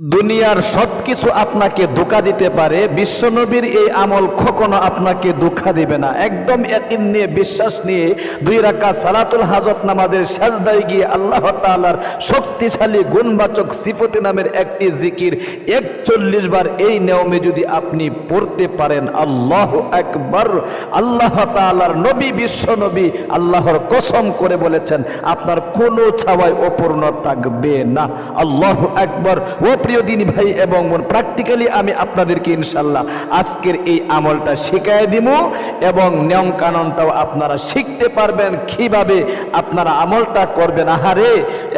দুনিয়ার সবকিছু আপনাকে ধোকা দিতে পারে, বিশ্বনবীর এই আমল কখনো আপনাকে ধোকা দিবে না। একদম একিন নিয়ে বিশ্বাস নিয়ে দুই রাকা সালাতুল হাজত নামাজের সাজদায় গিয়ে আল্লাহ তাআলার শক্তিশালী গুণবাচক সিফতি নামের একটি জিকির একচল্লিশ বার এই নিয়মে যদি আপনি পড়তে পারেন, আল্লাহ একবার আল্লাহ তাআলার নবী, বিশ্বনবী আল্লাহর কসম করে বলেছেন, আপনার কোনো ছাওয়ায় অপূর্ণ থাকবে না। আল্লাহ একবার ও প্রিয় দিনী ভাই এবং বোন প্র্যাকটিক্যালি আমি আপনাদেরকে ইনশাল্লাহ আজকের এই আমলটা শিখাই দিব এবং নিয়ম কানুনটাও আপনারা শিখতে পারবেন কীভাবে আপনারা আমলটা করবেন। আহারে,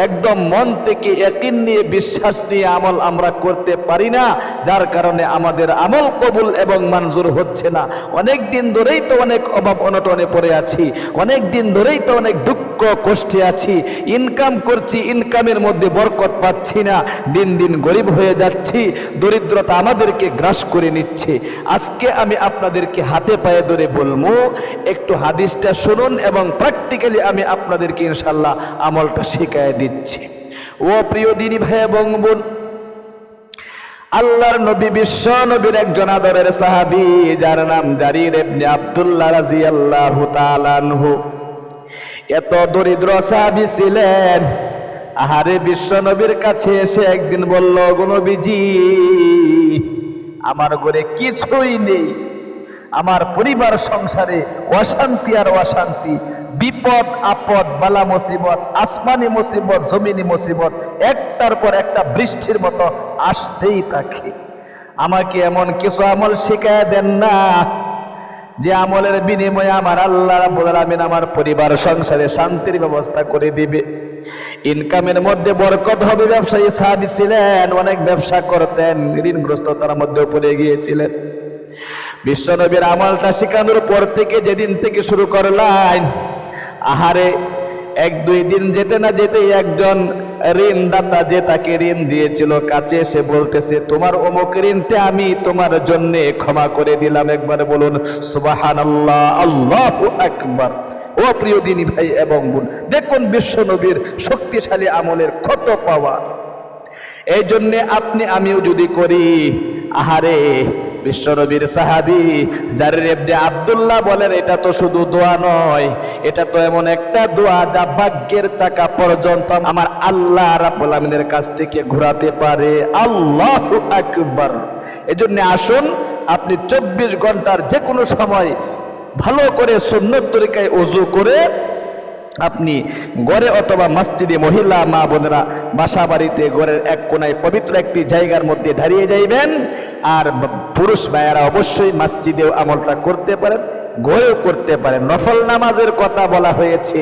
একদম মন থেকে একিন নিয়ে বিশ্বাস নিয়ে আমল আমরা করতে পারি না, যার কারণে আমাদের আমল কবুল এবং মঞ্জুর হচ্ছে না। অনেক দিন ধরেই তো অনেক অভাব অনটনে পড়ে আছি, অনেক দিন ধরেই তো অনেক দুঃখ কষ্টে আছি। ইনকাম করছি, ইনকামের মধ্যে বরকত পাচ্ছি না। দিন দিন গরিব হয়ে যাচ্ছি। দরিদ্রতা আমাদেরকে গ্রাস করে নিচ্ছে। আজকে আমি আপনাদেরকে হাতে পায়ে ধরে বলব, একটু হাদিসটা শুনুন এবং প্র্যাকটিক্যালি আমি আপনাদেরকে ইনশাল্লাহ আমলটা শিখায় দিচ্ছি। ও প্রিয় দিনী ভাই এবং বোন, আল্লাহর নবী বিশ্ব নবীর একজন আদরের সাহাবী, যার নাম জারির ইবনে আব্দুল্লাহ রাদিয়াল্লাহু তাআলা আনহু। এত দরিদ্র সাহাবী ছিলেন। আহারে বিশ্ব নবীর কাছে এসে একদিন বলল, গো আমার ঘরে কিছুই নেই। আমার পরিবার সংসারে অশান্তি আর অশান্তি। বিপদ, আপদ, বালা মুসিবত, আসমানি মুসিবত, জমিনি মুসিবত, একটার পর একটা বৃষ্টির মতো আসতেই থাকে। আমাকে এমন কিছু আমল শিখায় দেন না। যে আমলের বিনিময়ে আমার আল্লাহ রাব্বুল আলামিন আমার পরিবার, সংসারে শান্তির ব্যবস্থা করে দিবে। ইনকামের মধ্যে বরকত হবে, ব্যবসায়ী সাহাবী ছিলেন, অনেক ব্যবসা করতেন, ঋণগ্রস্ততার মধ্যে পড়ে গিয়েছিলেন। বিশ্বনবীর আমলটা শেখানোর পর থেকে যেদিন থেকে শুরু করলেন আহারে এক দুই দিন যেতে না যেতেই একজন ঋণদাতা যে তাকে ঋণ দিয়েছিল, কাছে এসে বলতেছে, তোমার অমুক ঋণটা আমি তোমার জন্য ক্ষমা করে দিলাম। একবার বলুন, সুবহানাল্লাহ, আল্লাহু আকবার। ও প্রিয় দিনী ভাই এবং বোন, দেখুন বিশ্বনবীর শক্তিশালী আমলের কত পাওয়ার। এই জন্যে আপনি, আমিও যদি করি, আহারে বিশ্বনবীর সাহাবি যার রেবদে আব্দুল্লাহ বলেন, এটা তো শুধু দোয়া নয়, এটা তো এমন একটা দোয়া যা ভাগ্যের চাকা পর্যন্ত আমার আল্লাহ রাব্বুল আমিনের কাছ থেকে ঘোরাতে পারে। আল্লাহ আকবার। এজন্য আসুন, আপনি চব্বিশ ঘণ্টার যে কোনো সময় ভালো করে সুন্নত তরিকায় অজু করে আপনি গড়ে অথবা মসজিদে মহিলা মা বোনেরা বাসা বাড়িতে গড়ের এক কোনায় পবিত্র একটি জায়গার মধ্যে দাঁড়িয়ে যাইবেন। আর পুরুষ ভাইয়ারা অবশ্যই মসজিদেও আমলটা করতে পারেন গড়েও করতে পারেন। নফল নামাজের কথা বলা হয়েছে,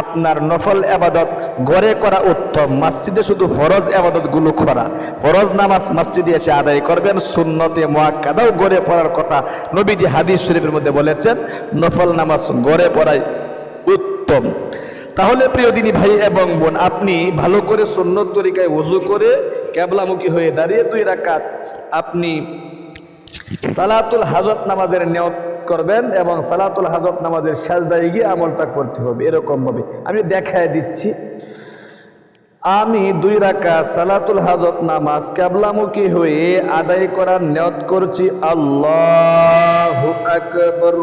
আপনার নফল আবাদত গড়ে করা উত্তম। মসজিদে শুধু ফরজ আবাদতগুলো করা। ফরজ নামাজ মসজিদে এসে আদায় করবেন। সুন্নতে মোয়াক্কাদাও গড়ে পড়ার কথা নবীজি হাদিস শরীফের মধ্যে বলেছেন, নফল নামাজ গড়ে পড়ায় উত্তম। তাহলে প্রিয় দিনী ভাই এবং বোন, আপনি ভালো করে সুন্নত তরিকায় ওযু করে ক্যাবলামুখী হয়ে দাঁড়িয়ে দুই রাকাত আপনি সালাতুল হাজত নামাজের নিয়ত করবেন এবং সালাতুল হাজত নামাজের সাজদায় গিয়ে আমলটা করতে হবে। এরকম ভাবে আমি দেখায় দিচ্ছি। আমি দুই রাকা সালাতুল হাজত নামাজ ক্যাবলামুখী হয়ে আদায় করার নিয়ত করছি। আল্লাহু আকবার।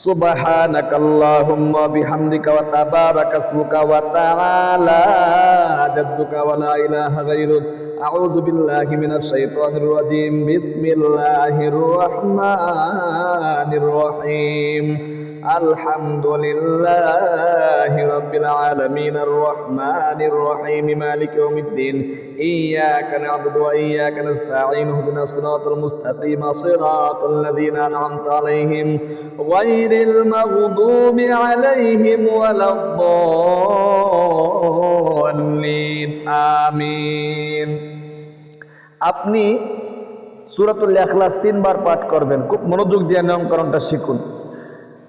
سبحانك اللهم وبحمدك وتبارك اسمك وتعالى جدك ولا إله غيرك أعوذ بالله من الشيطان الرجيم بسم الله الرحمن الرحيم الحمد لله رب العالمين الرحمن الرحيم مالك يوم الدين إياك نعبد وإياك نستعين اهدنا الصراط المستقيم صراط الذين أنعمت عليهم غير المغضوب عليهم ولا الضالين آمين আপনি সুরাতুল ইখলাস তিনবার পাঠ করবেন খুব মনোযোগ দিয়ে নিয়মকরণটা শিখুন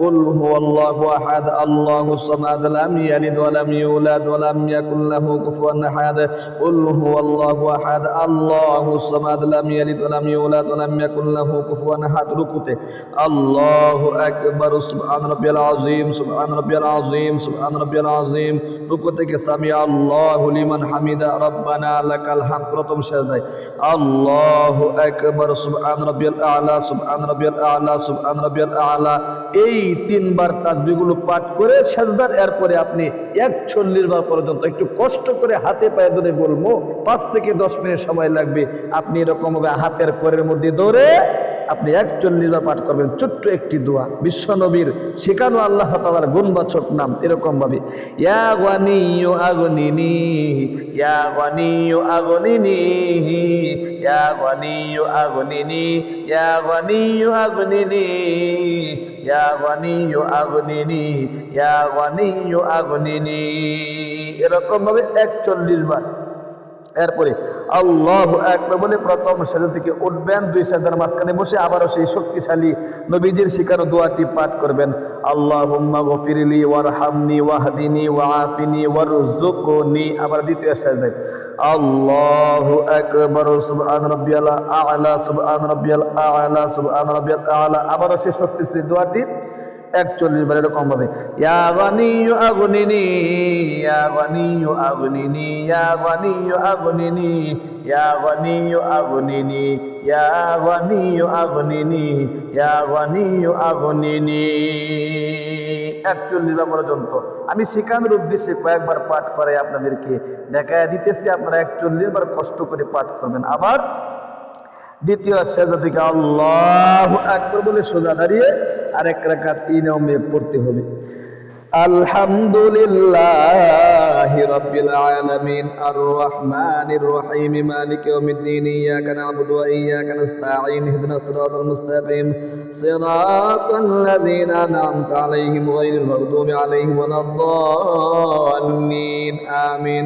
قل هو الله أحد الله الصمد لم يلد ولم يولد ولم يكن له كفوا أحد قل هو الله أحد الله الصمد لم يلد ولم يولد ولم يكن له كفوا أحد ركوته الله أكبر سبحان ربي العظيم سبحان ربي العظيم سبحان ربي العظيم রুকু থেকে সামি আল্লাহ লিমান হামিদা রব্বানা লাকাল হাম প্রথম সেজদায় আল্লাহু আকবার সুবহান রাব্বিয়াল আলা সুবহান রাব্বিয়াল আলা সুবহান রাব্বিয়াল আলা এই তিনবার তাসবিহগুলো পাঠ করে সেজদার এরপরে আপনি একচল্লিশ বার পর্যন্ত একটু কষ্ট করে হাতে পায়ে ধরে বলব, পাঁচ থেকে দশ মিনিট সময় লাগবে। আপনি এরকম ভাবে হাতের করের মধ্যে ধরে আপনি একচল্লিশ বার পাঠ করবেন। ছোট্ট একটি দোয়া। বিশ্ব নবীর শেখানো আল্লাহ তালার গুণবাচক নাম এরকম ভাবে, ইয়া গানিয়ু আগনিনি, ইয়া ইয়া গানিয়ু আগনিনি ইয়া গানিয়ু আগনিনি এরকম ভাবে একচল্লিশ বার এরপরে, আল্লাহ একবার বলে প্রথম সেজা থেকে উঠবেন, দুই সেজার মাঝখানে বসে আবারও সেই শক্তিশালী নবীজির শিকার দোয়াটি পাঠ করবেন। আল্লাহ গফিরলি ওয়ারহামনি ওয়াহদিনি ওয়াফিনি ওয়ারজুকনি আবার দ্বিতীয় সেজায় আল্লাহ একবার সুবহান রাব্বিয়াল আ'লা, সুবহান রাব্বিয়াল আ'লা, সুবহান রাব্বিয়াল আ'লা, আবারও সেই শক্তিশালী দোয়াটি একচল্লিশ বার এরকম গানিয়ু আগনিনি আগনিনি আগনিনি একচল্লিশ বার পর্যন্ত। আমি শেখানোর উদ্দেশ্যে কয়েকবার পাঠ করে আপনাদেরকে। দেখায় দিতেছি, আপনারা একচল্লিশ বার কষ্ট করে পাঠ করবেন। আবার দ্বিতীয় সেজা থেকে আল্লাহ একবার বলে সোজা দাঁড়িয়ে আরেক রাকাত এই পড়তে হবে। আলহামদুলিল্লাহ রাব্বিল আলামিন আর রহমানির রহিম, মালিক ইয়াউমিদ্দিন, ইয়াকা না'বুদু ওয়া ইয়াকা ইহদিনাস সিরাতাল মুস্তাকিম, সিরাতাল আন'আমতা আলাইহিম আলাইহিম ওয়ালাদ-দাল্লিন, আমিন।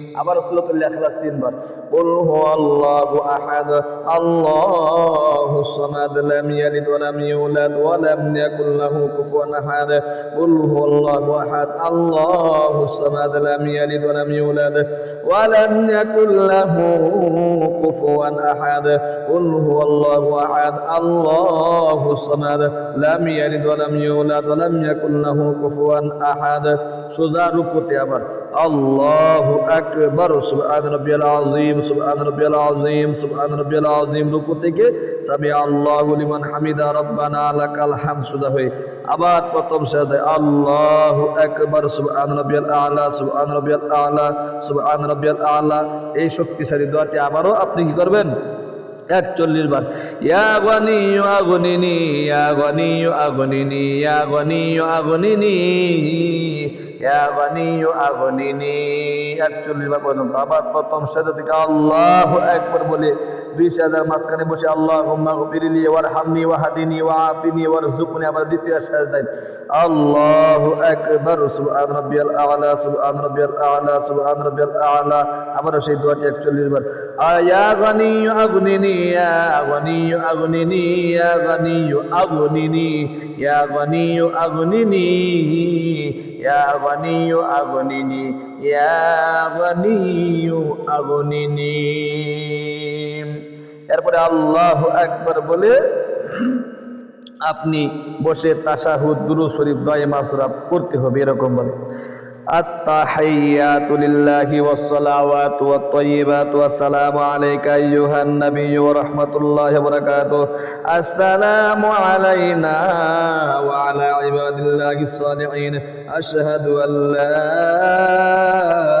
আবার সুরাতুল ইখলাস তিনবার কুল হুয়াল্লাহু আহাদ আল্লাহুস সামাদ লাম ইয়ালিদ ওয়া লাম ইউলাদ ওয়া লাম ইয়াকুল লাহু কুফুয়ান আহাদ কুল হুয়াল্লাহু আহাদ আল্লাহুস সামাদ লাম ইয়ালিদ ওয়া লাম ইউলাদ ওয়া লাম ইয়াকুল লাহু কুফুয়ান আহাদ কুল হুয়াল্লাহু আহাদ আল্লাহুস সামাদ লাম ইয়ালিদ ওয়া লাম ইউলাদ ওয়া লাম ইয়াকুল লাহু কুফুয়ান আহাদ সোজা রুকুতে আবার আল্লাহু আকবার সুবহান রাব্বিয়াল আযীম, সুবহান রাব্বিয়াল আযীম, সুবহান রাব্বিয়াল আযীম, রুকু থেকে আল্লাহু লিমান হামিদা লাকাল হামদ হয়ে আবার প্রথম সাজদায় আল্লাহু আকবার সুবহান রাব্বিয়াল আলা, সুবহান রাব্বিয়াল আলা, সুবহান রাব্বিয়াল আলা। এই শক্তিশালী দোয়াটি আবারও আপনি কি করবেন? একচল্লিশ বার, ইয়া গনি আগনিনি, ইয়া গনি আগনিনি, ইয়া গনি আগনিনি ইয়া গনি আগনিনি। একচল্লিশ বার পর্যন্ত, আবার প্রথম সাজা থেকে আল্লাহ একবার বলে দুই সাজার মাঝখানে বসে আল্লাহ গফিরলি ওয়ার হামনি ওয়াহাদিনি ওয়াফিনি ওয়ার জুকনি দ্বিতীয় সাজদায় আল্লাহু আকবার, সুবহান রাব্বিয়াল আ'লা, সুবহান রাব্বিয়াল আ'লা, সুবহান রাব্বিয়াল আ'লা আবার সেই দোয়াটি 41 বার। আয়া গানিয়ু আগনিনি, ইয়া গানিয়ু আগনিনি, ইয়া আগনিনি ইয়া গানিয়ু আগনিনি ইয়া গানিয়ু আগনিনি এরপরে আল্লাহ একবার বলে, আপনি বসে তাসাহুদ দুরু শরীফ, দয় মাসুরা করতে হবে, এরকম ভাবে التحيات لله والصلوات والطيبات والسلام عليك أيها النبي ورحمة الله وبركاته. السلام علينا وعلى عباد الله الصالحين أشهد أن لا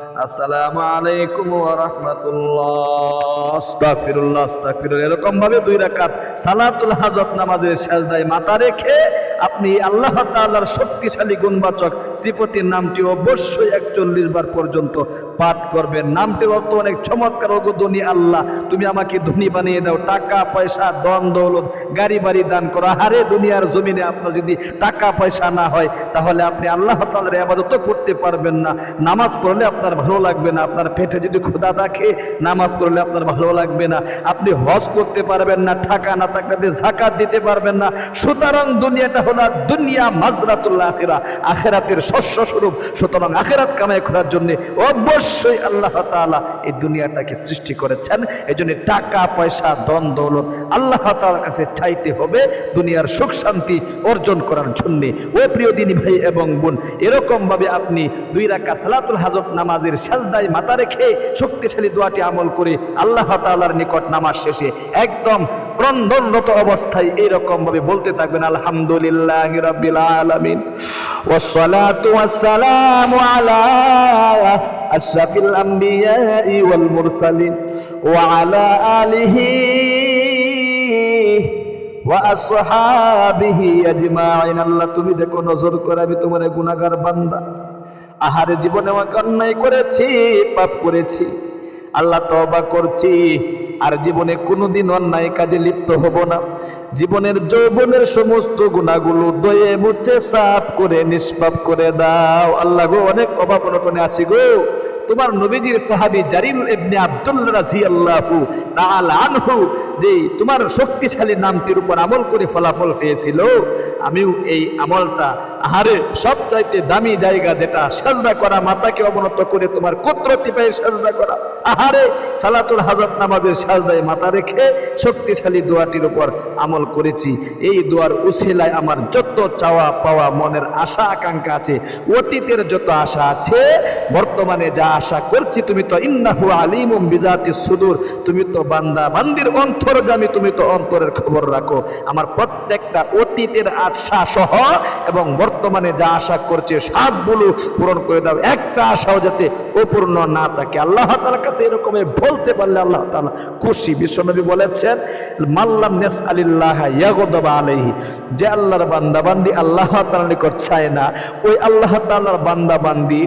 আসসালামু আলাইকুম ওয়া রাহমাতুল্লাহ। আস্তাগফিরুল্লাহ আস্তাগফিরুল্লাহ। এরকম ভাবে দুই রাকাত সালাতুল হাজত নামাজের সাজদায় মাথা রেখে আপনি আল্লাহ তাআলার শক্তিশালী গুণবাচক নামটি অবশ্যই একচল্লিশ বার পর্যন্ত পাঠ করবেন। অর্থ অনেক চমৎকার। ওগো ধনী আল্লাহ, তুমি আমাকে ধনী বানিয়ে দাও। টাকা, পয়সা দন দৌলত, গাড়ি, বাড়ি দান করো। হারে দুনিয়ার জমিনে আপনার যদি টাকা, পয়সা না হয়, তাহলে আপনি আল্লাহ তাআলার ইবাদত করতে পারবেন না। নামাজ পড়লে আপনার ভালো লাগবে না। আপনার পেটে যদি ক্ষুধা থাকে, নামাজ পড়লে আপনার ভালো লাগবে না। আপনি হজ করতে পারবেন না, টাকা না থাকলে জাকাত দিতে পারবেন না। সুতরাং দুনিয়াটা হলো দুনিয়া মাজরাতুল্লাহ আখিরা। আখেরাতের শস্য স্বরূপ। সুতরাং আখেরাত কামাই করার জন্য অবশ্যই আল্লাহ তাআলা এই দুনিয়াটাকে সৃষ্টি করেছেন। এই জন্য টাকা, পয়সা দন দৌলত আল্লাহ তাআলার কাছে চাইতে হবে। দুনিয়ার সুখ শান্তি অর্জন করার জন্যে। ও প্রিয় দিনী ভাই এবং বোন এরকম ভাবে আপনি দুই রাকাত সালাতুল হাজত নামাজের নামাজের সাজদায় মাথা রেখে শক্তিশালী দোয়াটি আমল করে আল্লাহ তালার নিকট নামাজ শেষে একদম ক্রন্দনরত অবস্থায় এইরকমভাবে বলতে থাকবেন, আলহামদুলিল্লাহ রবিল আলমিন। ওয়া আলা আলিহি ওয়াসহাবিহি আল্লাহ, তুমি দেখো, নজর করে আমি তোমার গুনাহগার বান্দা। আহারে জীবনে অন্যায় করেছি পাপ করেছি। আল্লাহ তবা করছি। আর জীবনে কোনোদিন অন্যায় কাজে লিপ্ত হব না। জীবনের যৌবনের সমস্ত গুণাগুলো দয়ে মুছে, সাফ করে, নিষ্পাপ করে দাও। আল্লাহ গো, অনেক অভাব অনটনে আছি গো। তোমার নবীজির সাহাবী জারিল ইবনে আব্দুল্লাহ রাদিয়াল্লাহু তাআলা আনহু যে তোমার শক্তিশালী নামটির উপর আমল করে ফলাফল পেয়েছিল, আমিও এই আমলটা আহারে সবচাইতে দামি জায়গা যেটা, সাজদা করা মাতাকে অবনত করে তোমার কুদরতি পায়ে সাজদা করা। আহারে সালাতুল হাজত নামাজের সাজদায় মাথা রেখে শক্তিশালী দোয়াটির উপর আমল করেছি। এই দোয়ার উসিলায় আমার যত চাওয়া পাওয়া মনের আশা আকাঙ্ক্ষা আছে, অতীতের যত আশা আছে, বর্তমানে যা আশা করছি তুমি তো ইন্নাহু আলিমুম বিজাতি সুদূর, তুমি তো বান্দা, বান্দির অন্তর জামি, তুমি তো অন্তরের খবর রাখো। আমার প্রত্যেকটা অতীতের আশা সহ এবং বর্তমানে যা আশা করছে সবগুলো পূরণ করে দাও। একটা আশাও যাতে অপূর্ণ না থাকে। আল্লাহ তাআলার কাছে এরকম বলতে পারলে আল্লাহ তাআলা খুশি। বিশ্বনবী বলেছেন মাল্লাম নেস আলিল্লাহ আলাইহি যে আল্লাহর বান্দাবান্দি আল্লাহ তাআলার নিকট চায় না, ওই আল্লাহ তাল্লাহর বান্দা বান্দি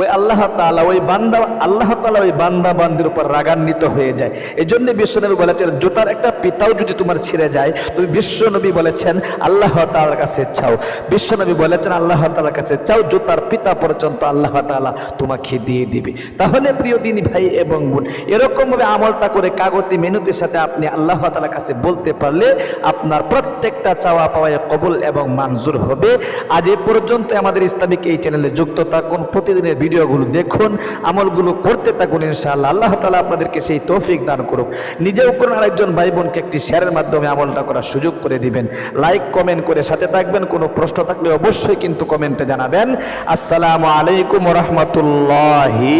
ওই আল্লাহ তাআলা, ওই বান্দা, আল্লাহ তালা ওই বান্দা বান্দির উপর রাগান্বিত হয়ে যায়। এই জন্য বিশ্বনবী বলেছেন, জুতার একটা পিতাও যদি তোমার ছিঁড়ে যায়, তুমি বিশ্বনবী বলেছেন, আল্লাহ তাআলার কাছে চাও। বিশ্বনবী বলেছেন, আল্লাহ তাআলার কাছে চাও, জুতার পিতা পর্যন্ত আল্লাহ তাআলা তোমাকে দিয়ে দিবে। তাহলে প্রিয় দিনী ভাই এবং বোন, এরকমভাবে আমলটা করে কাগতি মেনুতের সাথে আপনি আল্লাহ তাআলার কাছে বলতে পারলে আপনার প্রত্যেকটা চাওয়া পাওয়ায় কবুল এবং মঞ্জুর হবে। আজ এ পর্যন্ত আমাদের ইসলামিক এই চ্যানেলে যুক্ত থাকুন। প্রতিদিনের ভিডিওগুলো দেখুন, আমলগুলো করতে থাকুন ইনশাআল্লাহ। আল্লাহ তালা আপনাদেরকে সেই তৌফিক দান করুক। নিজেও করুন আরেকজন ভাই বোনকে একটি শেয়ারের মাধ্যমে আমলটা করার সুযোগ করে দিবেন। লাইক কমেন্ট করে সাথে থাকবেন। কোনো প্রশ্ন থাকলে অবশ্যই কিন্তু কমেন্টে জানাবেন। আসসালামু আলাইকুম রহমতুল্লাহি